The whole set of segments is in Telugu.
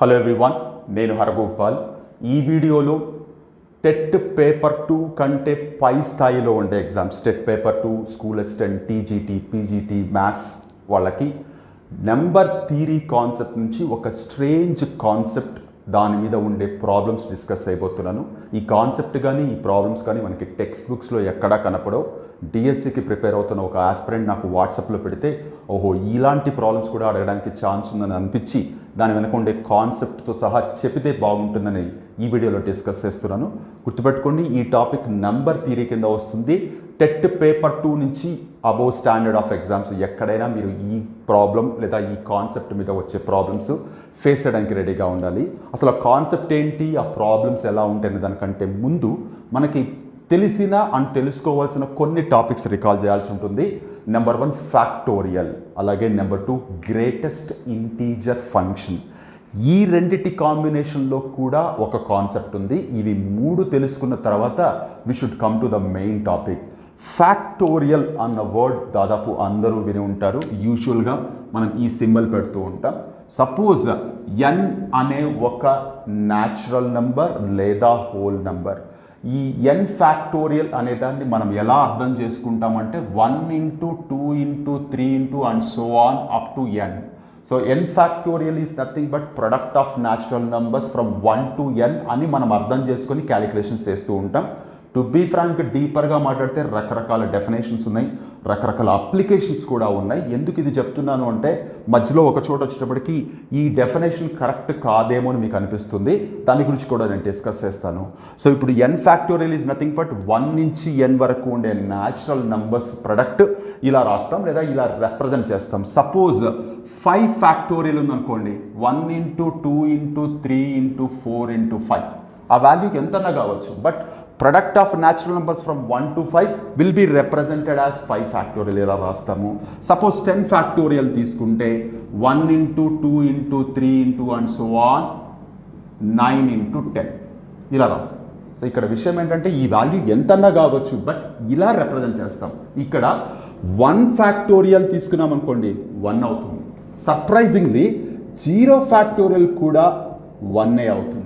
హలో ఎవ్రీవన్ నేను హరగోపాల్. ఈ వీడియోలో టెట్ పేపర్ టూ కంటే పై స్థాయిలో ఉండే exams TET paper two school assistant TGT PGT maths వాళ్ళకి నెంబర్ థీరీ కాన్సెప్ట్ నుంచి ఒక స్ట్రేంజ్ కాన్సెప్ట్ దాని మీద ఉండే ప్రాబ్లమ్స్ డిస్కస్ అయిపోతున్నాను. ఈ కాన్సెప్ట్ కానీ ఈ ప్రాబ్లమ్స్ కానీ మనకి టెక్స్ట్ బుక్స్లో ఎక్కడా కనపడవు. డిఎస్సికి ప్రిపేర్ అవుతున్న ఒక ఆస్పిరెంట్ నాకు వాట్సాప్లో పెడితే ఓహో ఇలాంటి ప్రాబ్లమ్స్ కూడా అడగడానికి ఛాన్స్ ఉందని అనిపించి దాని వెనక ఉండే కాన్సెప్ట్తో సహా చెబితే బాగుంటుందని ఈ వీడియోలో డిస్కస్ చేస్తున్నాను. గుర్తుపెట్టుకోండి ఈ టాపిక్ నంబర్ థీరీ కింద వస్తుంది. టెట్ పేపర్ టూ నుంచి అబోవ్ స్టాండర్డ్ ఆఫ్ ఎగ్జామ్స్ ఎక్కడైనా మీరు ఈ ప్రాబ్లం లేదా ఈ కాన్సెప్ట్ మీద వచ్చే ప్రాబ్లమ్స్ ఫేస్ చేయడానికి రెడీగా ఉండాలి. అసలు ఆ కాన్సెప్ట్ ఏంటి? ఆ ప్రాబ్లమ్స్ ఎలా ఉంటాయనే దానికంటే ముందు మనకి తెలిసిన అండ్ తెలుసుకోవాల్సిన కొన్ని టాపిక్స్ రికాల్ చేయాల్సి ఉంటుంది. నెంబర్ వన్ ఫ్యాక్టోరియల్ అలాగే number two greatest integer function ఈ రెండిటి కాంబినేషన్లో కూడా ఒక కాన్సెప్ట్ ఉంది. ఇవి మూడు తెలుసుకున్న తర్వాత we should come to the main topic factorial అన్న వర్డ్ దాదాపు అందరూ విని ఉంటారు. యూజువల్గా మనం ఈ సింబల్ పెడుతూ ఉంటాం. సపోజ్ ఎన్ అనే ఒక న్యాచురల్ నంబర్ లేదా హోల్ నంబర్ ఈ ఎన్ ఫ్యాక్టోరియల్ అనే దాన్ని మనం ఎలా అర్థం చేసుకుంటామంటే one into two into three into and so on up to N so N factorial is nothing but product of natural numbers from one to N అని మనం అర్థం చేసుకొని క్యాలిక్యులేషన్స్ చేస్తూ ఉంటాం. టు బీ ఫ్రాంక్ డీపర్గా మాట్లాడితే రకరకాల డెఫినేషన్స్ ఉన్నాయి రకరకాల అప్లికేషన్స్ కూడా ఉన్నాయి. ఎందుకు ఇది చెప్తున్నాను అంటే మధ్యలో ఒక చోట వచ్చేటప్పటికి ఈ డెఫినేషన్ కరెక్ట్ కాదేమో అని మీకు అనిపిస్తుంది. దాని గురించి కూడా నేను డిస్కస్ చేస్తాను. సో ఇప్పుడు N factorial is nothing but one నుంచి ఎన్ వరకు ఉండే న్యాచురల్ నంబర్స్ ప్రొడక్ట్ ఇలా రాస్తాం లేదా ఇలా రిప్రజెంట్ చేస్తాం. సపోజ్ ఫైవ్ ఫ్యాక్టోరియల్ ఉందనుకోండి one into two into three into four into five ఆ వాల్యూకి ఎంతన్నా కావచ్చు. But product of natural numbers from one to five will be represented as five factorial ఇలా రాస్తాము. సపోజ్ టెన్ ఫ్యాక్టోరియల్ తీసుకుంటే one into two into three into and so on nine into ten ఇలా రాస్తాం. సో ఇక్కడ విషయం ఏంటంటే ఈ వాల్యూ ఎంతన్నా కావచ్చు బట్ ఇలా రిప్రజెంట్ చేస్తాం. ఇక్కడ వన్ ఫ్యాక్టోరియల్ తీసుకున్నాం అనుకోండి వన్ అవుతుంది. సర్ప్రైజింగ్లీ జీరో ఫ్యాక్టోరియల్ కూడా వన్నే అవుతుంది.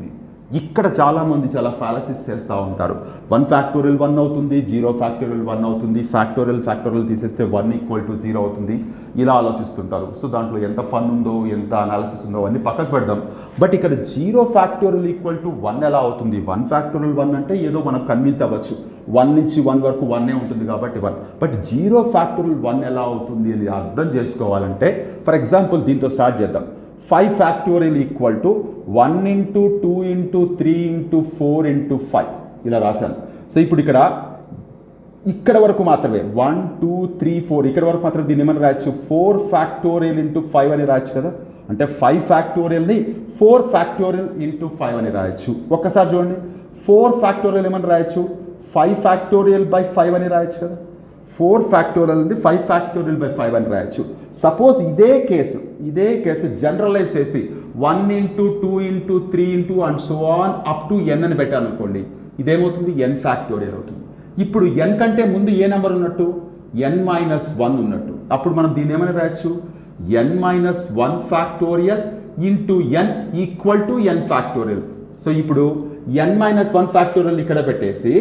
ఇక్కడ చాలామంది చాలా ఫాలసిస్ చేస్తూ ఉంటారు. వన్ ఫ్యాక్టోరియల్ వన్ అవుతుంది జీరో ఫ్యాక్టోరియల్ వన్ అవుతుంది. ఫ్యాక్టోరియల్ ఫ్యాక్టోరియల్ తీసేస్తే వన్ ఈక్వల్ టు జీరో అవుతుంది. ఇలా ఆలోచిస్తుంటారు. సో దాంట్లో ఎంత ఫన్ ఉందో ఎంత అనాలిసిస్ ఉందో అన్నీ పక్కకు పెడదాం. బట్ ఇక్కడ zero factorial equal to one ఎలా అవుతుంది? వన్ ఫ్యాక్టోరియల్ వన్ అంటే ఏదో మనం కన్విన్స్ అవ్వచ్చు. వన్ నుంచి వన్ వరకు వన్నే ఉంటుంది కాబట్టి one but zero factorial one ఎలా అవుతుంది అని అర్థం చేసుకోవాలంటే ఫర్ ఎగ్జాంపుల్ దీంతో స్టార్ట్ చేద్దాం. Five factorial equal to one into two into three into four into five ఇలా రాశాను. సో ఇప్పుడు ఇక్కడ ఇక్కడ వరకు మాత్రమే వన్ టూ త్రీ ఫోర్ ఇక్కడ వరకు మాత్రం దీన్ని ఏమని రాయొచ్చు? ఫోర్ ఫ్యాక్టోరియల్ ఇంటూ ఫైవ్ అని రాయొచ్చు కదా? అంటే ఫైవ్ ఫ్యాక్టోరియల్ని ఫోర్ ఫ్యాక్టోరియల్ ఇంటూ ఫైవ్ అని రాయొచ్చు. ఒక్కసారి చూడండి. ఫోర్ ఫ్యాక్టోరియల్ ఏమని రాయొచ్చు? ఫైవ్ ఫ్యాక్టోరియల్ బై ఫైవ్ అని రాయొచ్చు కదా? ఫోర్ ఫ్యాక్టోరియల్ ఉంది ఫైవ్ ఫ్యాక్టోరియల్ బై ఫైవ్ అని రాయొచ్చు. సపోజ్ ఇదే కేసు ఇదే కేసు జనరలైజ్ చేసి one into two into three into and so on up to N అని పెట్టాను అనుకోండి ఇదేమవుతుంది? ఎన్ ఫ్యాక్టోరియల్ అవుతుంది. ఇప్పుడు ఎన్ కంటే ముందు ఏ నెంబర్ ఉన్నట్టు? ఎన్ మైనస్ వన్ ఉన్నట్టు. అప్పుడు మనం దీన్ని ఏమని రాయొచ్చు? N minus one factorial into N equal to N factorial. So ఇప్పుడు ఎన్ మైనస్ వన్ ఫ్యాక్టోరియల్ ఇక్కడ పెట్టేసి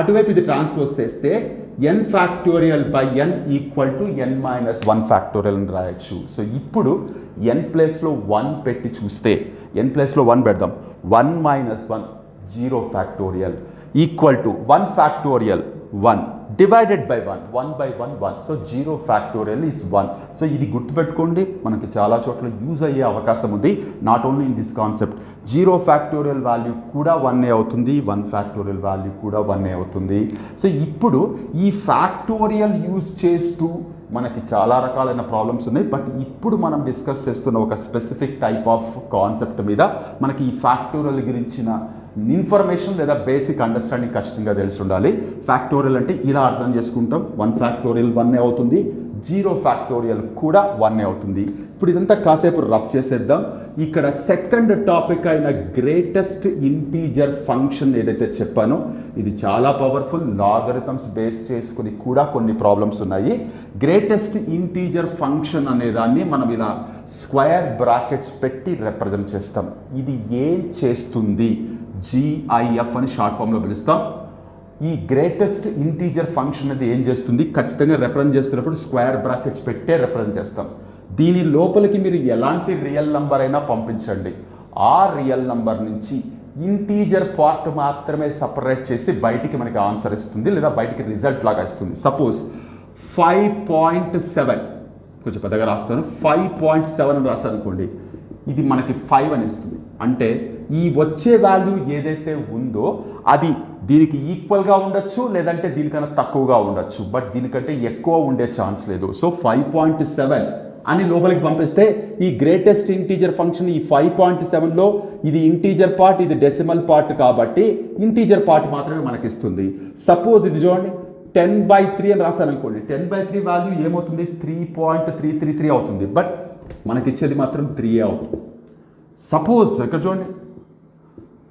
అటువైపు ఇది ట్రాన్స్పోజ్ చేస్తే N factorial by N equal to N minus one factorial అని రాయొచ్చు. సో ఇప్పుడు ఎన్ ప్లేస్లో వన్ పెట్టి చూస్తే ఎన్ ప్లేస్లో వన్ పెడదాం. One minus one zero factorial equal to one factorial one divided by one one by one one so zero factorial is one so ఇది గుర్తుపెట్టుకోండి. మనకి చాలా చోట్ల యూజ్ అయ్యే అవకాశం ఉంది. Not only in this concept zero factorial value కూడా వన్నే అవుతుంది. వన్ ఫ్యాక్టోరియల్ వాల్యూ కూడా వన్నే అవుతుంది. సో ఇప్పుడు ఈ ఫ్యాక్టోరియల్ యూజ్ చేస్తూ మనకి చాలా రకాలైన ప్రాబ్లమ్స్ ఉన్నాయి. బట్ ఇప్పుడు మనం డిస్కస్ చేస్తున్న ఒక స్పెసిఫిక్ టైప్ ఆఫ్ కాన్సెప్ట్ మీద మనకి ఈ ఫ్యాక్టోరియల్ గురించిన ఇన్ఫర్మేషన్ లేదా బేసిక్ అండర్స్టాండింగ్ ఖచ్చితంగా తెలిసి ఉండాలి ఫ్యాక్టోరియల్ అంటే ఇలా అర్థం చేసుకుంటాం. వన్ ఫ్యాక్టోరియల్ వన్ అవుతుంది. జీరో ఫ్యాక్టోరియల్ కూడా వన్నే అవుతుంది. ఇప్పుడు ఇదంతా కాసేపు రబ్ చేసేద్దాం. ఇక్కడ సెకండ్ టాపిక్ అయిన గ్రేటెస్ట్ ఇంటీజర్ ఫంక్షన్ ఏదైతే చెప్పానో ఇది చాలా పవర్ఫుల్ లాగరిథమ్స్ బేస్ చేసుకుని కూడా కొన్ని ప్రాబ్లమ్స్ ఉన్నాయి. గ్రేటెస్ట్ ఇంటీజర్ ఫంక్షన్ అనే దాన్ని మనం ఇలా స్క్వేర్ బ్రాకెట్స్ పెట్టి రిప్రజెంట్ చేస్తాం. ఇది ఏం చేస్తుంది? జిఐఎఫ్ అని షార్ట్ ఫామ్లో పిలుస్తాం. ఈ గ్రేటెస్ట్ ఇంటీజర్ ఫంక్షన్ అనేది ఏం చేస్తుంది? ఖచ్చితంగా రిప్రజెంట్ చేస్తున్నప్పుడు స్క్వేర్ బ్రాకెట్స్ పెట్టే రిప్రజెంట్ చేస్తాం. దీని లోపలికి మీరు ఎలాంటి రియల్ నంబర్ అయినా పంపించండి. ఆ రియల్ నంబర్ నుంచి ఇంటీజర్ పార్ట్ మాత్రమే సపరేట్ చేసి బయటికి మనకి ఆన్సర్ ఇస్తుంది లేదా బయటికి రిజల్ట్ లాగా ఇస్తుంది. సపోజ్ ఫైవ్ పాయింట్ సెవెన్ కొంచెం పెద్దగా రాస్తాను. ఫైవ్ పాయింట్ సెవెన్ రాస్తాను అనుకోండి ఇది మనకి ఫైవ్ అని ఇస్తుంది. అంటే ఈ వచ్చే వాల్యూ ఏదైతే ఉందో అది దీనికి ఈక్వల్గా ఉండొచ్చు లేదంటే దీనికన్నా తక్కువగా ఉండొచ్చు. బట్ దీనికంటే ఎక్కువ ఉండే ఛాన్స్ లేదు. సో ఫైవ్ పాయింట్ సెవెన్ అని లోపలికి పంపిస్తే ఈ గ్రేటెస్ట్ ఇంటీజర్ ఫంక్షన్ ఈ ఫైవ్ పాయింట్ సెవెన్లో ఇది ఇంటీజర్ పార్ట్ ఇది డెసిమల్ పార్ట్ కాబట్టి ఇంటీజర్ పార్ట్ మాత్రమే మనకి ఇస్తుంది సపోజ్ ఇది చూడండి టెన్ బై త్రీ అని రాశాను అనుకోండి టెన్ బై త్రీ వాల్యూ ఏమవుతుంది? Three point three three three అవుతుంది. బట్ మనకి ఇచ్చేది మాత్రం త్రీ అవుతుంది. సపోజ్ ఇక్కడ చూడండి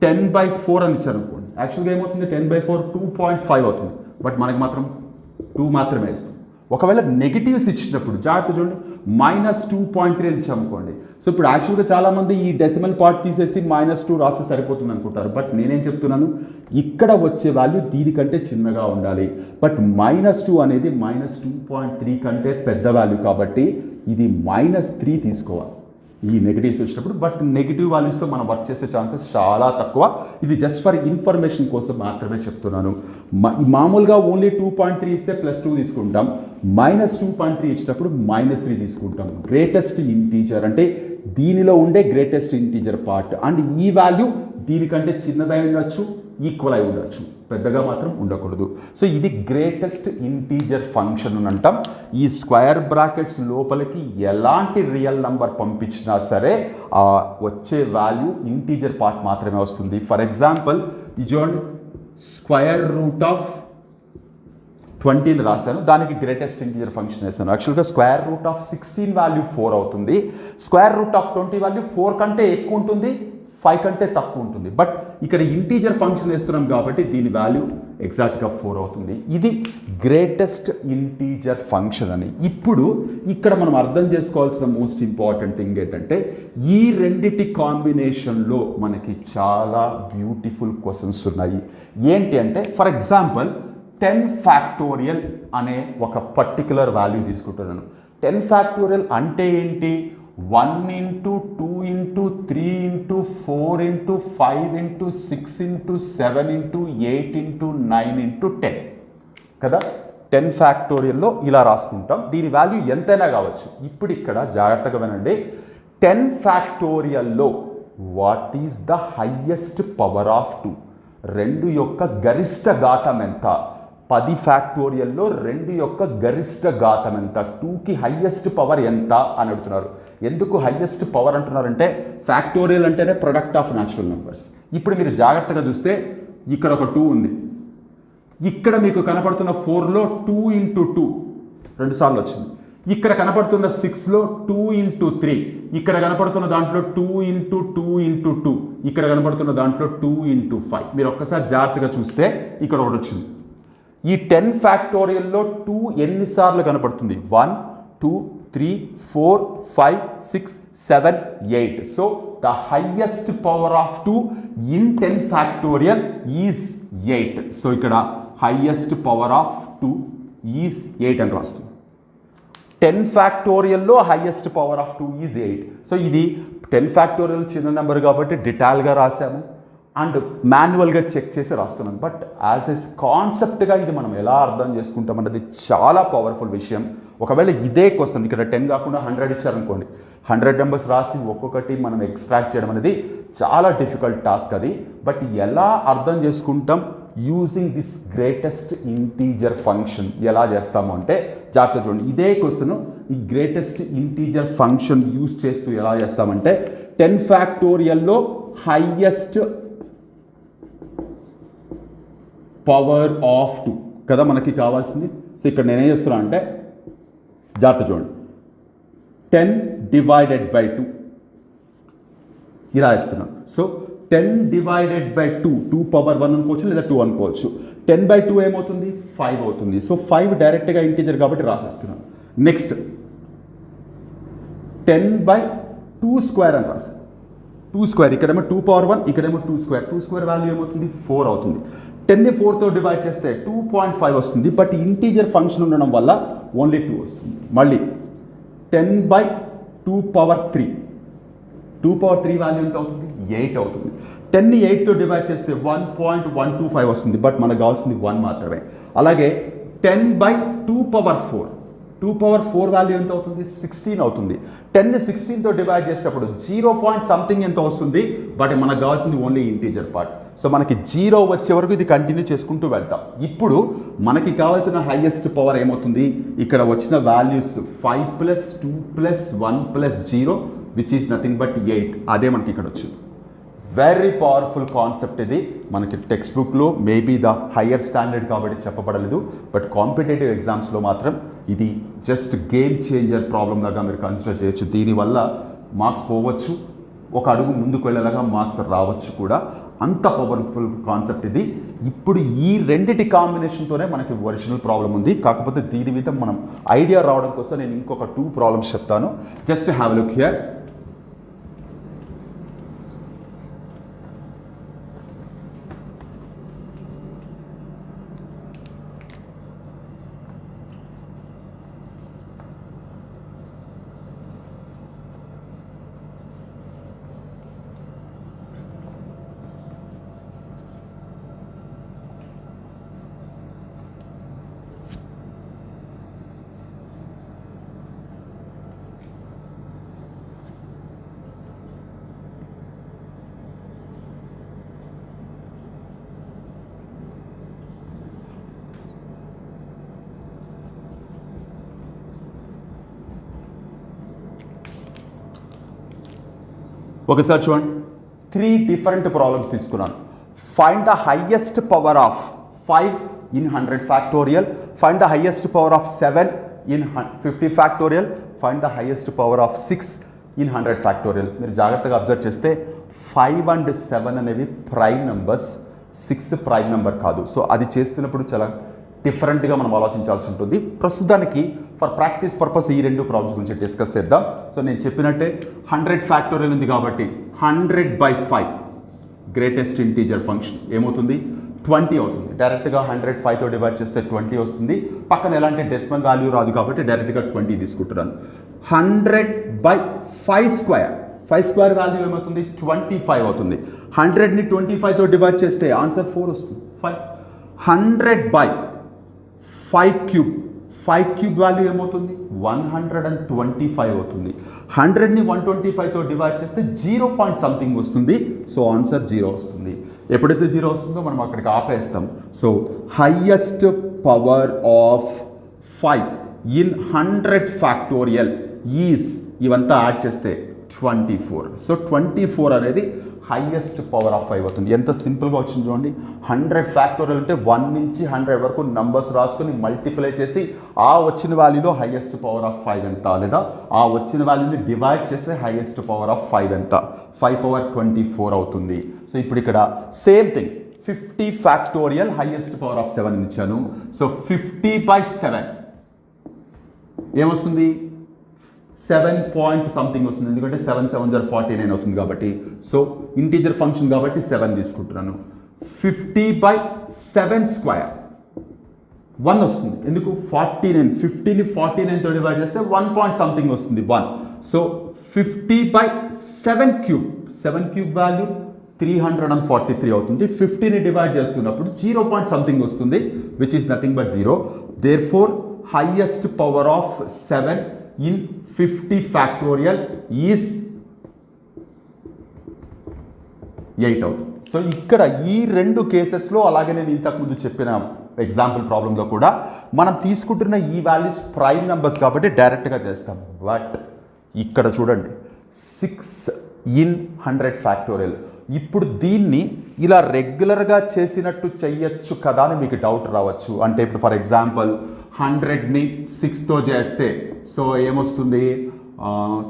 టెన్ బై ఫోర్ అని ఇచ్చారు అనుకోండి. యాక్చువల్గా ఏమవుతుంది? Ten by four two point five అవుతుంది. బట్ మనకి మాత్రం టూ మాత్రమే ఇస్తుంది ఒకవేళ నెగిటివ్స్ ఇచ్చినప్పుడు జాగ్రత్త చూడండి. మైనస్ టూ పాయింట్ త్రీ ఇచ్చామనుకోండి సో ఇప్పుడు యాక్చువల్గా చాలామంది ఈ డెసిమల్ పార్ట్ తీసేసి మైనస్ టూ రాస్తే సరిపోతుంది అనుకుంటారు. బట్ నేనేం చెప్తున్నాను? ఇక్కడ వచ్చే వాల్యూ దీనికంటే చిన్నగా ఉండాలి. బట్ మైనస్ టూ అనేది మైనస్ టూ పాయింట్ త్రీ కంటే పెద్ద వాల్యూ కాబట్టి ఇది మైనస్ త్రీ తీసుకోవాలి. ఈ నెగిటివ్స్ వచ్చినప్పుడు బట్ నెగిటివ్ వాల్యూస్తో మనం వర్క్ చేసే ఛాన్సెస్ చాలా తక్కువ. ఇది జస్ట్ ఫర్ ఇన్ఫర్మేషన్ కోసం మాత్రమే చెప్తున్నాను. మామూలుగా ఓన్లీ టూ పాయింట్ త్రీ ఇస్తే ప్లస్ టూ తీసుకుంటాం. మైనస్ టూ పాయింట్ త్రీ ఇచ్చినప్పుడు మైనస్ త్రీ తీసుకుంటాం. గ్రేటెస్ట్ ఇంటీజర్ అంటే దీనిలో ఉండే గ్రేటెస్ట్ ఇంటీజర్ పార్ట్ అండ్ ఈ వాల్యూ దీనికంటే చిన్నదై ఉండొచ్చు. ఈక్వల్ అయి ఉండొచ్చు. పెద్దగా మాత్రం ఉండకూడదు. సో ఇది గ్రేటెస్ట్ ఇంటీజర్ ఫంక్షన్ అని అంటాం. ఈ స్క్వేర్ బ్రాకెట్స్ లోపలికి ఎలాంటి రియల్ నంబర్ పంపించినా సరే ఆ వచ్చే వాల్యూ ఇంటీజర్ పార్ట్ మాత్రమే వస్తుంది. ఫర్ ఎగ్జాంపుల్ ఇజోన్ చూడండి స్క్వేర్ రూట్ ఆఫ్ ట్వంటీని రాశాను. దానికి గ్రేటెస్ట్ ఇంటీజర్ ఫంక్షన్ వేస్తాను యాక్చువల్గా square root of sixteen value four అవుతుంది. Square root of twenty value four కంటే ఎక్కువ ఉంటుంది. ఫైవ్ కంటే తక్కువ ఉంటుంది. బట్ ఇక్కడ ఇంటీజర్ ఫంక్షన్ వేస్తున్నాం కాబట్టి దీని వాల్యూ ఎగ్జాక్ట్గా ఫోర్ అవుతుంది. ఇది గ్రేటెస్ట్ ఇంటీజర్ ఫంక్షన్ అని. ఇప్పుడు ఇక్కడ మనం అర్థం చేసుకోవాల్సిన మోస్ట్ ఇంపార్టెంట్ థింగ్ ఏంటంటే ఈ రెండిటి కాంబినేషన్లో మనకి చాలా బ్యూటిఫుల్ క్వశ్చన్స్ ఉన్నాయి. ఏంటి అంటే ఫర్ ఎగ్జాంపుల్ టెన్ ఫ్యాక్టోరియల్ అనే ఒక పర్టికులర్ వాల్యూ తీసుకుంటున్నాను. టెన్ ఫ్యాక్టోరియల్ అంటే ఏంటి? One into two into three into four into five into six into seven into eight into nine into ten కదా? టెన్ ఫ్యాక్టోరియల్లో ఇలా రాసుకుంటాం. దీని వాల్యూ ఎంతైనా కావచ్చు. ఇప్పుడు ఇక్కడ జాగ్రత్తగా వినండి. Ten ఫ్యాక్టోరియల్లో what is the highest power of two రెండు యొక్క గరిష్ట ఘాతం ఎంత? పది ఫ్యాక్టోరియల్లో రెండు యొక్క గరిష్ట ఘాతం ఎంత టూకి హయ్యెస్ట్ పవర్ ఎంత అని అడుగుతున్నారు. ఎందుకు హయ్యెస్ట్ పవర్ అంటున్నారంటే ఫ్యాక్టోరియల్ అంటేనే ప్రొడక్ట్ ఆఫ్ న్యాచురల్ నెంబర్స్ ఇప్పుడు మీరు జాగ్రత్తగా చూస్తే ఇక్కడ ఒక టూ ఉంది. ఇక్కడ మీకు కనపడుతున్న ఫోర్లో టూ ఇంటూ టూ రెండు సార్లు వచ్చింది. ఇక్కడ కనపడుతున్న సిక్స్లో టూ ఇంటూ త్రీ ఇక్కడ కనపడుతున్న దాంట్లో two into two into two ఇక్కడ కనపడుతున్న దాంట్లో టూ ఇంటూ ఫైవ్ మీరు ఒక్కసారి జాగ్రత్తగా చూస్తే ఇక్కడ ఒకటి వచ్చింది. ఈ టెన్ ఫ్యాక్టోరియల్లో టూ ఎన్నిసార్లు కనపడుతుంది? One two three four five six seven eight. So the highest power of two in ten factorial is eight so ఇక్కడ highest power of two is eight అని రాస్తుంది. Ten ఫ్యాక్టోరియల్లో highest power of two is eight so ఇది టెన్ ఫ్యాక్టోరియల్ చిన్న నెంబర్ కాబట్టి డిటాల్గా రాసాము అండ్ మాన్యువల్గా చెక్ చేసి రాస్తున్నాను. బట్ యాజ్ ఎస్ కాన్సెప్ట్గా ఇది మనం ఎలా అర్థం చేసుకుంటాం అన్నది చాలా పవర్ఫుల్ విషయం. ఒకవేళ ఇదే క్వశ్చన్ ఇక్కడ టెన్ కాకుండా హండ్రెడ్ ఇచ్చారనుకోండి హండ్రెడ్ నెంబర్స్ రాసి ఒక్కొక్కటి మనం ఎక్స్ట్రాక్ట్ చేయడం అనేది చాలా డిఫికల్ట్ టాస్క్ అది. బట్ ఎలా అర్థం చేసుకుంటాం? Using this greatest integer function ఎలా చేస్తాము అంటే జాగ్రత్త చూడండి ఇదే క్వశ్చన్ ఈ గ్రేటెస్ట్ ఇంటీజర్ ఫంక్షన్ యూజ్ చేస్తూ ఎలా చేస్తామంటే టెన్ ఫ్యాక్టోరియల్లో హైయెస్ట్ పవర్ ఆఫ్ టూ కదా మనకి కావాల్సింది? సో ఇక్కడ నేనేం చేస్తున్నా అంటే జాగ్రత్త చూడండి. టెన్ డివైడెడ్ బై టూ ఇలా ఇస్తున్నాను so ten divided by two two power one అనుకోవచ్చు లేదా టూ అనుకోవచ్చు. టెన్ బై టూ ఏమవుతుంది? ఫైవ్ అవుతుంది. సో ఫైవ్ డైరెక్ట్గా ఇంటీజర్ కాబట్టి రాసేస్తున్నాను next ten by two square అని రాసి టూ స్క్వేర్ ఇక్కడేమో టూ పవర్ వన్ ఇక్కడేమో two square two square value ఏమవుతుంది? ఫోర్ అవుతుంది. టెన్ని ఫోర్తో డివైడ్ చేస్తే టూ పాయింట్ ఫైవ్ వస్తుంది బట్ ఇంటీజర్ ఫంక్షన్ ఉండడం వల్ల ఓన్లీ టూ వస్తుంది. మళ్ళీ ten by two power three. Two power three value ఎంత అవుతుంది? ఎయిట్ అవుతుంది. టెన్ని ఎయిట్తో డివైడ్ చేస్తే one point one two five వస్తుంది బట్ మనకు కావాల్సింది వన్ మాత్రమే. అలాగే ten by two power four. Two power four value ఎంత అవుతుంది? సిక్స్టీన్ అవుతుంది. టెన్ సిక్స్టీన్తో డివైడ్ చేసేటప్పుడు జీరో పాయింట్ సంథింగ్ ఎంత వస్తుంది? బట్ మనకు కావాల్సింది ఓన్లీ ఇంటీజర్ పార్ట్. సో మనకి జీరో వచ్చే వరకు ఇది కంటిన్యూ చేసుకుంటూ వెళ్తాం. ఇప్పుడు మనకి కావాల్సిన హైయెస్ట్ పవర్ ఏమవుతుంది? ఇక్కడ వచ్చిన values five plus two plus one plus zero which is nothing but eight అదే మనకి ఇక్కడ వచ్చింది. వెరీ పవర్ఫుల్ కాన్సెప్ట్ ఇది. మనకి టెక్స్ట్ బుక్లో మేబీ ద హయ్యర్ స్టాండర్డ్ కాబట్టి చెప్పబడలేదు. బట్ కాంపిటేటివ్ ఎగ్జామ్స్లో మాత్రం ఇది జస్ట్ గేమ్ చేంజర్ ప్రాబ్లం లాగా మీరు కన్సిడర్ చేయొచ్చు. దీనివల్ల మార్క్స్ పోవచ్చు. ఒక అడుగు ముందుకు వెళ్ళేలాగా మార్క్స్ రావచ్చు కూడా. అంత పవర్ఫుల్ కాన్సెప్ట్ ఇది. ఇప్పుడు ఈ రెండిటి కాంబినేషన్తోనే మనకి ఒరిజినల్ ప్రాబ్లం ఉంది. కాకపోతే దీని మీద మనం ఐడియా రావడం కోసం నేను ఇంకొక టూ ప్రాబ్లమ్స్ చెప్తాను. జస్ట్ హ్యావ్ లుక్ హియర్ ఒకసారి చూడండి త్రీ డిఫరెంట్ ప్రాబ్లమ్స్ తీసుకున్నాను. Find the highest power of five in hundred factorial find the highest power of seven in fifty factorial find the highest power of six in hundred factorial మీరు జాగ్రత్తగా అబ్జర్వ్ చేస్తే ఫైవ్ అండ్ సెవెన్ అనేవి prime numbers six prime number కాదు. సో అది చేస్తున్నప్పుడు చాలా డిఫరెంట్గా మనం ఆలోచించాల్సి ఉంటుంది. ప్రస్తుతానికి ఫర్ ప్రాక్టీస్ పర్పస్ ఈ రెండు ప్రాబ్లమ్స్ గురించి డిస్కస్ చేద్దాం. సో నేను చెప్పినట్టే హండ్రెడ్ ఫ్యాక్టోరియల్ ఉంది కాబట్టి hundred by five greatest integer function ఏమవుతుంది? ట్వంటీ అవుతుంది. డైరెక్ట్గా హండ్రెడ్ ఫైవ్తో డివైడ్ చేస్తే ట్వంటీ వస్తుంది. పక్కన ఎలాంటి డెసిమల్ వాల్యూ రాదు కాబట్టి డైరెక్ట్గా ట్వంటీ తీసుకుంటున్నాను. Hundred by five square five square value ఏమవుతుంది? ట్వంటీ ఫైవ్ అవుతుంది హండ్రెడ్ని ట్వంటీ ఫైవ్తో డివైడ్ చేస్తే ఆన్సర్ ఫోర్ వస్తుంది. Five hundred by five cube five cube value ఏమవుతుంది? One hundred and twenty five అవుతుంది హండ్రెడ్ని వన్ ట్వంటీ ఫైవ్తో డివైడ్ చేస్తే జీరో పాయింట్ సంథింగ్ వస్తుంది. సో ఆన్సర్ జీరో వస్తుంది. ఎప్పుడైతే జీరో వస్తుందో మనం అక్కడికి ఆపేస్తాం. So highest power of five in hundred factorial is ఇవంతా యాడ్ చేస్తే twenty four so twenty four అనేది హైయెస్ట్ పవర్ ఆఫ్ ఫైవ్ అవుతుంది ఎంత సింపుల్గా వచ్చింది చూడండి. హండ్రెడ్ ఫ్యాక్టోరియల్ అంటే వన్ నుంచి హండ్రెడ్ వరకు నంబర్స్ రాసుకొని మల్టిప్లై చేసి ఆ వచ్చిన వాల్యూలో హైయెస్ట్ పవర్ ఆఫ్ ఫైవ్ ఎంత? లేదా ఆ వచ్చిన వాల్యూని డివైడ్ చేస్తే హైయెస్ట్ పవర్ ఆఫ్ ఫైవ్ ఎంత? ఫైవ్ పవర్ ట్వంటీ ఫోర్ అవుతుంది. సో ఇప్పుడు ఇక్కడ same thing fifty factorial highest power of seven ఇచ్చాను. సో ఫిఫ్టీ బై సెవెన్ ఏమొస్తుంది? సెవెన్ పాయింట్ సంథింగ్ వస్తుంది. ఎందుకంటే సెవెన్ సెవెన్ జర్ ఫార్టీ నైన్ అవుతుంది కాబట్టి. సో ఇంటీజర్ ఫంక్షన్ కాబట్టి సెవెన్ తీసుకుంటున్నాను. Fifty by seven square one వస్తుంది. ఎందుకు? ఫార్టీ నైన్ ఫిఫ్టీని ఫార్టీ నైన్తో డివైడ్ చేస్తే వన్ పాయింట్ సంథింగ్ వస్తుంది. One so fifty by seven cube seven cube value three hundred and forty three అవుతుంది ఫిఫ్టీని డివైడ్ చేస్తున్నప్పుడు జీరో పాయింట్ సంథింగ్ వస్తుంది which is nothing but zero therefore highest power of seven in fifty factorial is eight అవుతుంది సో ఇక్కడ ఈ రెండు కేసెస్లో అలాగే నేను ఇంతకుముందు చెప్పిన ఎగ్జాంపుల్ ప్రాబ్లంలో కూడా మనం తీసుకుంటున్న ఈ వాల్యూస్ ప్రైమ్ నెంబర్స్ కాబట్టి డైరెక్ట్గా చేస్తాం. బట్ ఇక్కడ చూడండి సిక్స్ ఇన్ హండ్రెడ్ ఫ్యాక్టోరియల్ ఇప్పుడు దీన్ని ఇలా రెగ్యులర్గా చేసినట్టు చెయ్యొచ్చు కదా అని మీకు డౌట్ రావచ్చు. అంటే ఇప్పుడు ఫర్ ఎగ్జాంపుల్ హండ్రెడ్ని సిక్స్తో చేస్తే సో ఏమొస్తుంది?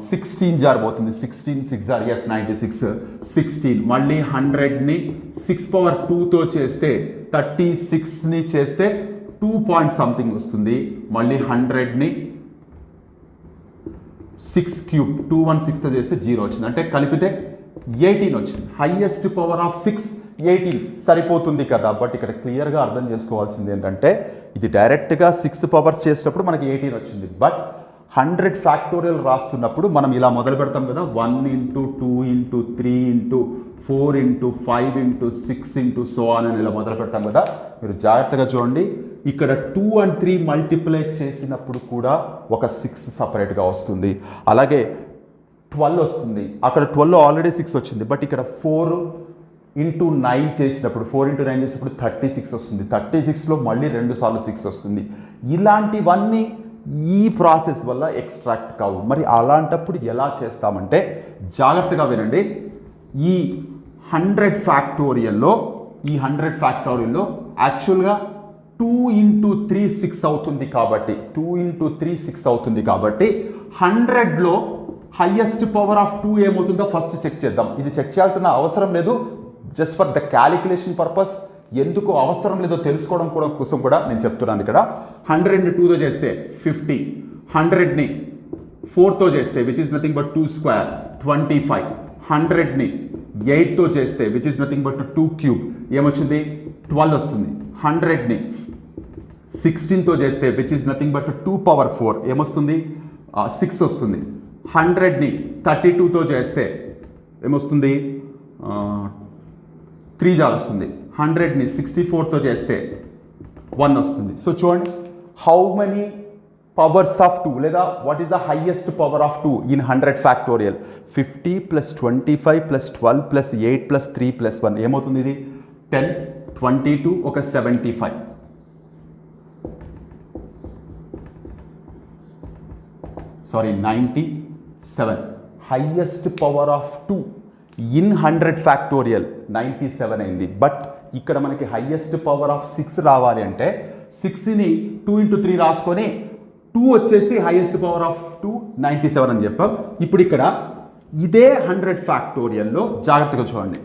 సిక్స్టీన్ జార్ పోతుంది సిక్స్టీన్ సిక్స్ జార్ ఎస్ నైంటీ సిక్స్ సిక్స్టీన్. మళ్ళీ హండ్రెడ్ని సిక్స్ పవర్ టూతో చేస్తే థర్టీ సిక్స్ని చేస్తే టూ పాయింట్ సంథింగ్ వస్తుంది. మళ్ళీ హండ్రెడ్ని six cube two one six చేస్తే జీరో వచ్చింది. అంటే కలిపితే ఎయిటీన్ వచ్చింది. Highest power of six eighteen సరిపోతుంది కదా. బట్ ఇక్కడ క్లియర్గా అర్థం చేసుకోవాల్సింది ఏంటంటే ఇది డైరెక్ట్గా సిక్స్ పవర్స్ చేసినప్పుడు మనకి ఎయిటీన్ వచ్చింది. బట్ హండ్రెడ్ ఫ్యాక్టోరియల్ రాస్తున్నప్పుడు మనం ఇలా మొదలు పెడతాం కదా. One into two into three into four into five into six into so అని ఇలా మొదలు పెడతాం కదా. మీరు జాగ్రత్తగా చూడండి. ఇక్కడ టూ అండ్ త్రీ మల్టిప్లై చేసినప్పుడు కూడా ఒక సిక్స్ సపరేట్గా వస్తుంది. అలాగే ట్వెల్వ్ వస్తుంది. అక్కడ ట్వెల్వ్ ఆల్రెడీ సిక్స్ వచ్చింది. బట్ ఇక్కడ ఫోర్ ఇంటూ నైన్ చేసినప్పుడు ఫోర్ ఇంటూ నైన్ చేసినప్పుడు థర్టీ సిక్స్ వస్తుంది. థర్టీ సిక్స్లో మళ్ళీ రెండు సార్లు సిక్స్ వస్తుంది. ఇలాంటివన్నీ ఈ ప్రాసెస్ వల్ల ఎక్స్ట్రాక్ట్ కావు. మరి అలాంటప్పుడు ఎలా చేస్తామంటే జాగ్రత్తగా వినండి. ఈ హండ్రెడ్ ఫ్యాక్టోరియల్లో ఈ హండ్రెడ్ ఫ్యాక్టోరియల్లో యాక్చువల్గా టూ ఇంటూ త్రీ సిక్స్ అవుతుంది కాబట్టి టూ ఇంటూ త్రీ సిక్స్ అవుతుంది కాబట్టి హండ్రెడ్లో హయ్యెస్ట్ పవర్ ఆఫ్ టూ ఏమవుతుందో ఫస్ట్ చెక్ చేద్దాం. ఇది చెక్ చేయాల్సిన అవసరం లేదు. Just for the calculation purpose ఎందుకు అవసరం లేదో తెలుసుకోవడం కూడా కోసం కూడా నేను చెప్తున్నాను ఇక్కడ. హండ్రెడ్ని టూతో చేస్తే ఫిఫ్టీ హండ్రెడ్ని ఫోర్తో చేస్తే which is nothing but two square twenty five హండ్రెడ్ని ఎయిట్తో చేస్తే which is nothing but two cube ఏమొచ్చింది? ట్వెల్వ్ వస్తుంది. హండ్రెడ్ని సిక్స్టీన్తో చేస్తే which is nothing but two power four ఏమొస్తుంది? సిక్స్ వస్తుంది. హండ్రెడ్ని థర్టీ టూతో చేస్తే ఏమొస్తుంది? త్రీ జార్ వస్తుంది హండ్రెడ్ని సిక్స్టీ ఫోర్తో చేస్తే వన్ వస్తుంది. సో చూడండి how many powers of two లేదా what is the highest power of two in hundred factorial fifty plus twenty five plus twelve plus eight plus three plus one ఏమవుతుంది ఇది? టెన్ ట్వంటీ టూ ఒక seventy five sorry ninety seven highest power of two in hundred factorial ninety seven అయింది. బట్ ఇక్కడ మనకి హైయెస్ట్ పవర్ ఆఫ్ సిక్స్ రావాలి అంటే సిక్స్ని టూ ఇంటూ త్రీ రాసుకొని టూ వచ్చేసి highest power of two ninety seven అని చెప్పాం. ఇప్పుడు ఇక్కడ ఇదే హండ్రెడ్ ఫ్యాక్టోరియల్లో జాగ్రత్తగా చూడండి.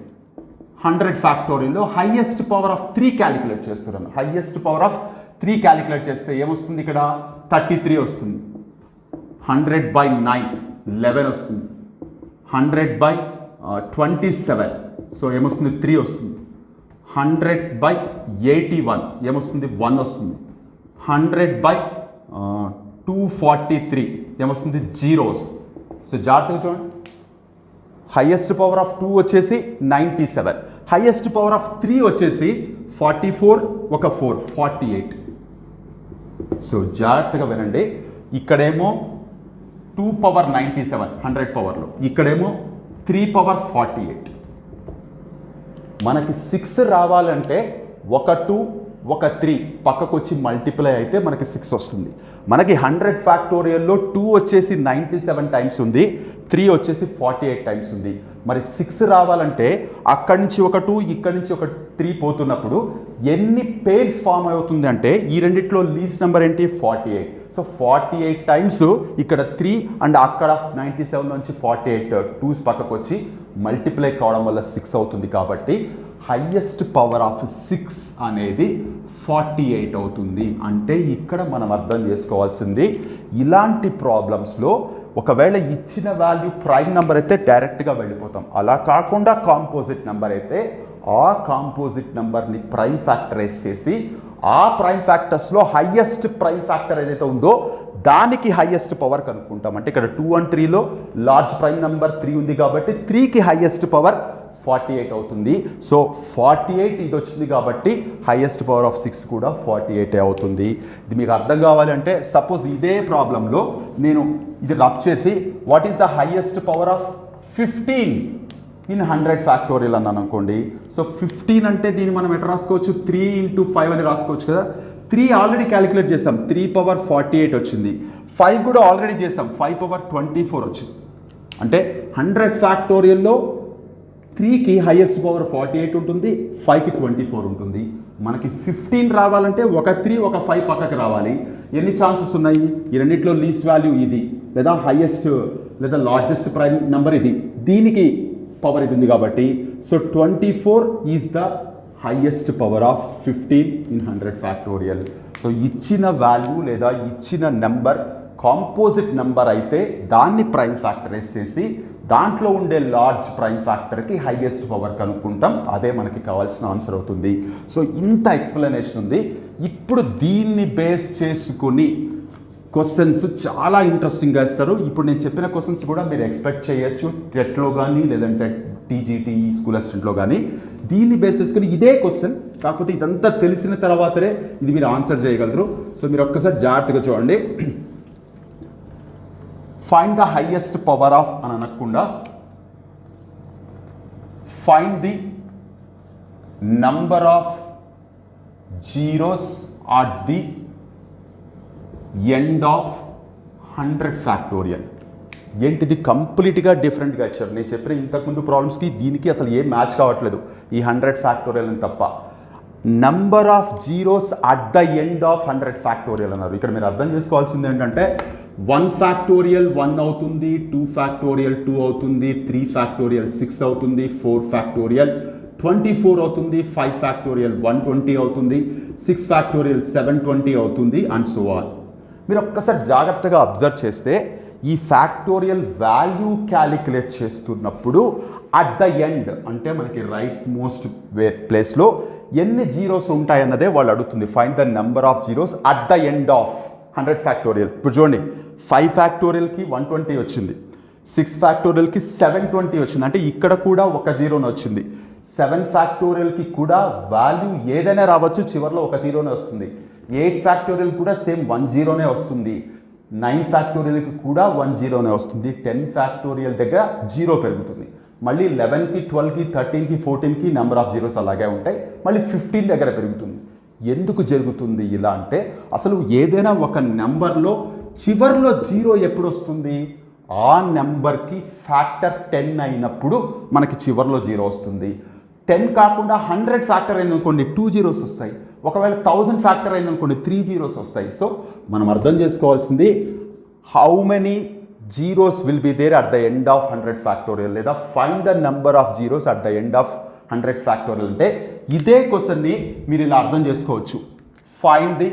Hundred ఫ్యాక్టోరియల్లో highest power of three calculate చేస్తున్నాను highest power of three calculate చేస్తే ఏమొస్తుంది ఇక్కడ? థర్టీ త్రీ వస్తుంది. హండ్రెడ్ బై నైన్ లెవెన్ వస్తుంది. Hundred by twenty seven so ఏమొస్తుంది? త్రీ వస్తుంది. హండ్రెడ్ బై ఎయిటీ వన్ ఏమొస్తుంది? వన్ వస్తుంది. Hundred by two forty three ఏమొస్తుంది? జీరో వస్తుంది. సో జాగ్రత్తగా చూడండి. హయ్యెస్ట్ పవర్ ఆఫ్ టూ వచ్చేసి ninety seven highest power of three వచ్చేసి ఫార్టీ ఫోర్ ఒక ఫోర్ ఫార్టీ ఎయిట్ సో జాగ్రత్తగా వినండి. ఇక్కడేమో two power ninety seven hundred పవర్లో ఇక్కడేమో త్రీ పవర్ ఫార్టీ ఎయిట్. మనకి సిక్స్ రావాలంటే ఒక టూ ఒక త్రీ పక్కకు వచ్చి మల్టిప్లై అయితే మనకి సిక్స్ వస్తుంది. మనకి హండ్రెడ్ ఫ్యాక్టోరియల్లో టూ వచ్చేసి నైంటీ సెవెన్ టైమ్స్ ఉంది త్రీ వచ్చేసి ఫార్టీ ఎయిట్ టైమ్స్ ఉంది. మరి సిక్స్ రావాలంటే అక్కడి నుంచి ఒక టూ ఇక్కడి నుంచి ఒక త్రీ పోతున్నప్పుడు ఎన్ని పేర్స్ ఫామ్ అవుతుంది అంటే ఈ రెండిట్లో లీస్ట్ నెంబర్ ఏంటి? Forty eight so forty eight times ఇక్కడ త్రీ అండ్ అక్కడ నైంటీ సెవెన్ నుంచి ఫార్టీ ఎయిట్ టూస్ పక్కకు వచ్చి మల్టిప్లై కావడం వల్ల సిక్స్ అవుతుంది కాబట్టి హయ్యెస్ట్ పవర్ ఆఫ్ సిక్స్ అనేది ఫార్టీ ఎయిట్ అవుతుంది. అంటే ఇక్కడ మనం అర్థం చేసుకోవాల్సింది ఇలాంటి ప్రాబ్లమ్స్లో ఒకవేళ ఇచ్చిన వాల్యూ ప్రైమ్ నెంబర్ అయితే డైరెక్ట్గా వెళ్ళిపోతాం. అలా కాకుండా కాంపోజిట్ నెంబర్ అయితే ఆ కాంపోజిట్ నెంబర్ని ప్రైమ్ ఫ్యాక్టరైజ్ చేసి ఆ ప్రైమ్ ఫ్యాక్టర్స్లో హయ్యెస్ట్ ప్రైమ్ ఫ్యాక్టర్ ఏదైతే ఉందో దానికి హయ్యెస్ట్ పవర్ కనుక్కుంటాం. అంటే ఇక్కడ టూ అండ్ త్రీలో లార్జ్ ప్రైమ్ నెంబర్ త్రీ ఉంది కాబట్టి త్రీకి హయ్యెస్ట్ పవర్ ఫార్టీ ఎయిట్ అవుతుంది. సో ఫార్టీ ఎయిట్ ఇది వచ్చింది కాబట్టి హైయెస్ట్ పవర్ ఆఫ్ సిక్స్ కూడా ఫార్టీ ఎయిట్ అవుతుంది. ఇది మీకు అర్థం కావాలంటే సపోజ్ ఇదే ప్రాబ్లంలో నేను ఇది రబ్ చేసి what is the highest power of fifteen in hundred factorial అన్నాను అనుకోండి. సో ఫిఫ్టీన్ అంటే దీన్ని మనం ఎట్లా రాసుకోవచ్చు? త్రీ ఇంటూ ఫైవ్ అని రాసుకోవచ్చు కదా. త్రీ ఆల్రెడీ క్యాలిక్యులేట్ చేసాం. త్రీ పవర్ ఫార్టీ ఎయిట్ వచ్చింది. ఫైవ్ కూడా ఆల్రెడీ చేసాం. ఫైవ్ పవర్ ట్వంటీ ఫోర్ వచ్చింది. అంటే హండ్రెడ్ ఫ్యాక్టోరియల్లో త్రీకి హైయెస్ట్ పవర్ ఫార్టీ ఎయిట్ ఉంటుంది ఫైవ్కి ట్వంటీ ఫోర్ ఉంటుంది. మనకి ఫిఫ్టీన్ రావాలంటే ఒక త్రీ ఒక ఫైవ్ పక్కకి రావాలి. ఎన్ని ఛాన్సెస్ ఉన్నాయి? ఈ రెండింటిలో లీస్ట్ వాల్యూ ఇది లేదా హైయెస్ట్ లేదా లార్జెస్ట్ ప్రైమ్ నెంబర్ ఇది. దీనికి పవర్ ఇది ఉంది కాబట్టి so twenty four is the highest power of fifteen in hundred factorial so ఇచ్చిన వాల్యూ లేదా ఇచ్చిన నెంబర్ కాంపోజిట్ నెంబర్ అయితే దాన్ని ప్రైమ్ ఫ్యాక్టరైజ్ చేసి దాంట్లో ఉండే లార్జ్ ప్రైమ్ ఫ్యాక్టర్కి హైయెస్ట్ పవర్ కనుక్కుంటాం. అదే మనకి కావాల్సిన ఆన్సర్ అవుతుంది. సో ఇంత ఎక్స్ప్లెనేషన్ ఉంది. ఇప్పుడు దీన్ని బేస్ చేసుకుని క్వశ్చన్స్ చాలా ఇంట్రెస్టింగ్గా ఇస్తారు. ఇప్పుడు నేను చెప్పిన క్వశ్చన్స్ కూడా మీరు ఎక్స్పెక్ట్ చేయొచ్చు. టెట్లో కానీ లేదంటే టీజీటీ స్కూల్ అసిస్టెంట్లో కానీ దీన్ని బేస్ చేసుకుని ఇదే క్వశ్చన్ కాకపోతే ఇదంతా తెలిసిన తర్వాతనే ఇది మీరు ఆన్సర్ చేయగలరు. సో మీరు ఒక్కసారి జాగ్రత్తగా చూడండి. Find the highest power of అని అనకుండా find the number of zeros at the end of hundred factorial ఏంటిది కంప్లీట్గా డిఫరెంట్గా ఇచ్చారు? నేను చెప్పిన ఇంతకుముందు ప్రాబ్లమ్స్కి దీనికి అసలు ఏం మ్యాచ్ కావట్లేదు. ఈ హండ్రెడ్ ఫ్యాక్టోరియల్ అని తప్ప. Number of zeros at the end of hundred factorial అన్నారు. ఇక్కడ మీరు అర్థం చేసుకోవాల్సింది ఏంటంటే వన్ ఫ్యాక్టోరియల్ వన్ అవుతుంది టూ ఫ్యాక్టోరియల్ టూ అవుతుంది త్రీ ఫ్యాక్టోరియల్ సిక్స్ అవుతుంది ఫోర్ ఫ్యాక్టోరియల్ ట్వంటీ ఫోర్ అవుతుంది ఫైవ్ ఫ్యాక్టోరియల్ వన్ ట్వంటీ అవుతుంది సిక్స్ ఫ్యాక్టోరియల్ సెవెన్ ట్వంటీ అవుతుంది అండ్ సో ఆల్ మీరు ఒక్కసారి జాగ్రత్తగా అబ్జర్వ్ చేస్తే ఈ ఫ్యాక్టోరియల్ వాల్యూ క్యాలిక్యులేట్ చేస్తున్నప్పుడు అట్ ద ఎండ్ అంటే మనకి రైట్ మోస్ట్ వే ప్లేస్లో ఎన్ని జీరోస్ ఉంటాయన్నదే వాళ్ళు అడుగుతుంది. Find the number of zeros at the end of hundred factorial ఇప్పుడు చూడండి ఫైవ్ ఫ్యాక్టోరియల్కి వన్ ట్వంటీ వచ్చింది. సిక్స్ ఫ్యాక్టోరియల్కి సెవెన్ ట్వంటీ వచ్చింది. అంటే ఇక్కడ కూడా ఒక జీరోనే వచ్చింది. సెవెన్ ఫ్యాక్టోరియల్కి కూడా వాల్యూ ఏదైనా రావచ్చు చివరిలో ఒక జీరోనే వస్తుంది. ఎయిట్ ఫ్యాక్టోరియల్ కూడా సేమ్ వన్ జీరోనే వస్తుంది. నైన్ ఫ్యాక్టోరియల్కి కూడా వన్ జీరోనే వస్తుంది. టెన్ ఫ్యాక్టోరియల్ దగ్గర జీరో పెరుగుతుంది. మళ్ళీ లెవెన్కి ట్వెల్వ్కి థర్టీన్కి ఫోర్టీన్కి నెంబర్ ఆఫ్ జీరోస్ అలాగే ఉంటాయి. మళ్ళీ ఫిఫ్టీన్ దగ్గర పెరుగుతుంది. ఎందుకు జరుగుతుంది ఇలా అంటే అసలు ఏదైనా ఒక నెంబర్లో చివర్లో జీరో ఎప్పుడు వస్తుంది ఆ నెంబర్కి ఫ్యాక్టర్ టెన్ అయినప్పుడు మనకి చివర్లో జీరో వస్తుంది. టెన్ కాకుండా హండ్రెడ్ ఫ్యాక్టర్ అయిందనుకోండి టూ జీరోస్ వస్తాయి. ఒకవేళ థౌజండ్ ఫ్యాక్టర్ అయిందనుకోండి త్రీ జీరోస్ వస్తాయి. సో మనం అర్థం చేసుకోవాల్సింది how many zeros will be there at the end of hundred factorial లేదా find the number of zeros at the end of hundred factorial అంటే ఇదే క్వశ్చన్ని మీరు ఇలా అర్థం చేసుకోవచ్చు. Find the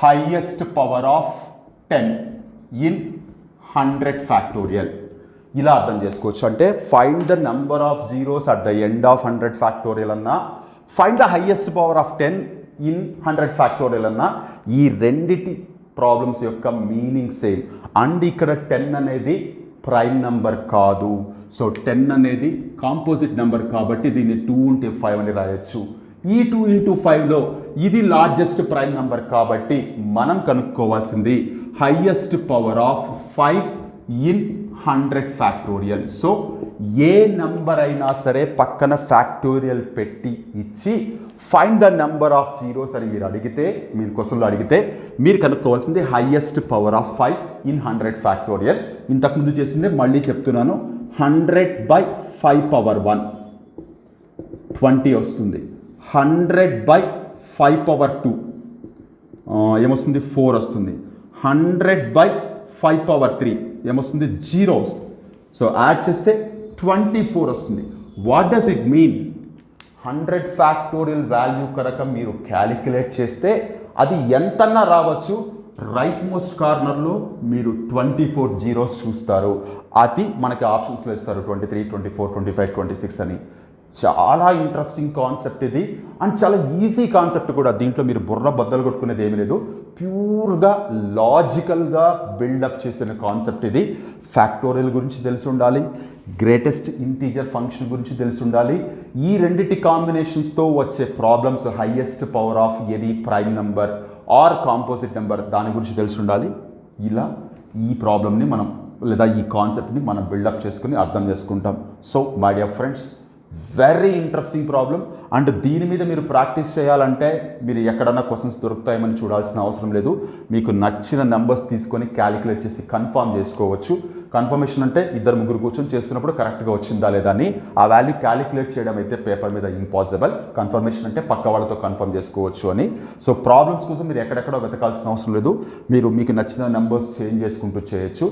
highest power of ten in hundred factorial ఇలా అర్థం చేసుకోవచ్చు. అంటే find the number of zeros at the end of hundred factorial అన్నా find the highest power of ten in hundred factorial అన్నా ఈ రెండిటి ప్రాబ్లమ్స్ యొక్క మీనింగ్ సేమ్ అండ్ ఇక్కడ టెన్ అనేది ప్రైమ్ నెంబర్ కాదు. సో టెన్ అనేది కాంపోజిట్ నెంబర్ కాబట్టి దీన్ని టూ ఉంటే ఫైవ్ అని రాయొచ్చు. ఈ టూ ఇంటూ ఫైవ్లో ఇది లార్జెస్ట్ ప్రైమ్ నెంబర్ కాబట్టి మనం కనుక్కోవాల్సింది highest power of five in hundred factorial so A number అయినా సరే పక్కన ఫ్యాక్టోరియల్ పెట్టి ఇచ్చి find the number of zeros అని మీరు అడిగితే మీరు క్వశ్చన్లో అడిగితే మీరు కనుక్కోవాల్సింది highest power of five in hundred factorial ఇంతకుముందు చేసిందే మళ్ళీ చెప్తున్నాను. Hundred by five power one twenty వస్తుంది. Hundred by five power two. ఏమొస్తుంది? ఫోర్ వస్తుంది. Hundred by five power three. ఏమొస్తుంది? జీరో వస్తుంది. సో యాడ్ చేస్తే ట్వంటీ ఫోర్ వస్తుంది. What does it mean hundred factorial value కనుక మీరు క్యాలిక్యులేట్ చేస్తే అది ఎంతన్నా రావచ్చు? రైట్ మోస్ట్ కార్నర్లో మీరు ట్వంటీ ఫోర్ జీరోస్ చూస్తారు. అది మనకి ఆప్షన్స్లో ఇస్తారు. Twenty three twenty four twenty five twenty six అని. చాలా ఇంట్రెస్టింగ్ కాన్సెప్ట్ ఇది. అండ్ చాలా ఈజీ కాన్సెప్ట్ కూడా. దీంట్లో మీరు బుర్ర బద్దలు కొట్టుకునేది ఏమీ లేదు. ప్యూర్గా లాజికల్గా బిల్డప్ చేసిన కాన్సెప్ట్ ఇది. ఫ్యాక్టోరియల్ గురించి తెలిసి ఉండాలి. గ్రేటెస్ట్ ఇంటీజర్ ఫంక్షన్ గురించి తెలిసి ఉండాలి. ఈ రెండిటి కాంబినేషన్స్తో వచ్చే ప్రాబ్లమ్స్ హయ్యెస్ట్ పవర్ ఆఫ్ ఏది? Prime number or composite number దాని గురించి తెలిసి ఉండాలి. ఇలా ఈ ప్రాబ్లమ్ని మనం లేదా ఈ కాన్సెప్ట్ని మనం బిల్డప్ చేసుకుని అర్థం చేసుకుంటాం. So my dear friends very interesting problem and దీని మీద మీరు ప్రాక్టీస్ చేయాలంటే మీరు ఎక్కడన్నా క్వశ్చన్స్ దొరుకుతాయేమని చూడాల్సిన అవసరం లేదు. మీకు నచ్చిన నెంబర్స్ తీసుకొని క్యాలిక్యులేట్ చేసి కన్ఫర్మ్ చేసుకోవచ్చు. కన్ఫర్మేషన్ అంటే ఇద్దరు ముగ్గురు కూర్చొని చేస్తున్నప్పుడు కరెక్ట్గా వచ్చిందా లేదా అని ఆ వాల్యూ క్యాలిక్యులేట్ చేయడం అయితే పేపర్ మీద ఇంపాసిబుల్ కన్ఫర్మేషన్ అంటే పక్క వాళ్ళతో కన్ఫర్మ్ చేసుకోవచ్చు అని. సో ప్రాబ్లమ్స్ కోసం మీరు ఎక్కడెక్కడో వెతకాల్సిన అవసరం లేదు. మీరు మీకు నచ్చిన నెంబర్స్ చేంజ్ చేసుకుంటూ చేయొచ్చు.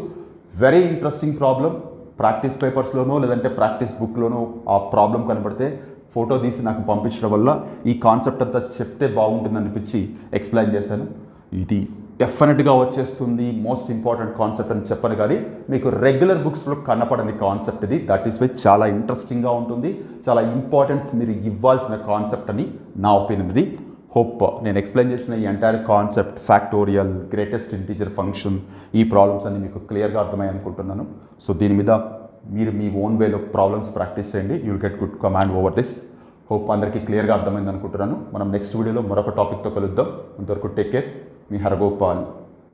వెరీ ఇంట్రెస్టింగ్ ప్రాబ్లం ప్రాక్టీస్ పేపర్స్లోనో లేదంటే ప్రాక్టీస్ బుక్లోనో ఆ ప్రాబ్లం కనబడితే ఫోటో తీసి నాకు పంపించడం వల్ల ఈ కాన్సెప్ట్ అంతా చెప్తే బాగుంటుంది అనిపించి ఎక్స్ప్లెయిన్ చేశాను. ఇది డెఫినెట్గా వచ్చేస్తుంది మోస్ట్ ఇంపార్టెంట్ కాన్సెప్ట్ అని చెప్పను కానీ మీకు రెగ్యులర్ బుక్స్లో కనపడని కాన్సెప్ట్ ఇది. దట్ ఈస్ వై చాలా ఇంట్రెస్టింగ్గా ఉంటుంది. చాలా ఇంపార్టెన్స్ మీరు ఇవ్వాల్సిన కాన్సెప్ట్ అని నా ఒపీనియన్ ఇది. హోప్. నేను ఎక్స్ప్లెయిన్ చేసిన ఈ entire concept factorial greatest integer function ఈ ప్రాబ్లమ్స్ అన్ని మీకు క్లియర్గా అర్థమయ్యాయి అనుకుంటున్నాను. సో దీని మీద మీరు మీ ఓన్ వేలో ప్రాబ్లమ్స్ ప్రాక్టీస్ చేయండి. You will get good command over this hope అందరికీ క్లియర్గా అర్థమైంది అనుకుంటున్నాను. మనం నెక్స్ట్ వీడియోలో మరొక టాపిక్తో కలుద్దాం. అంతవరకు టేక్ కేర్ మీ హరగోపాల్.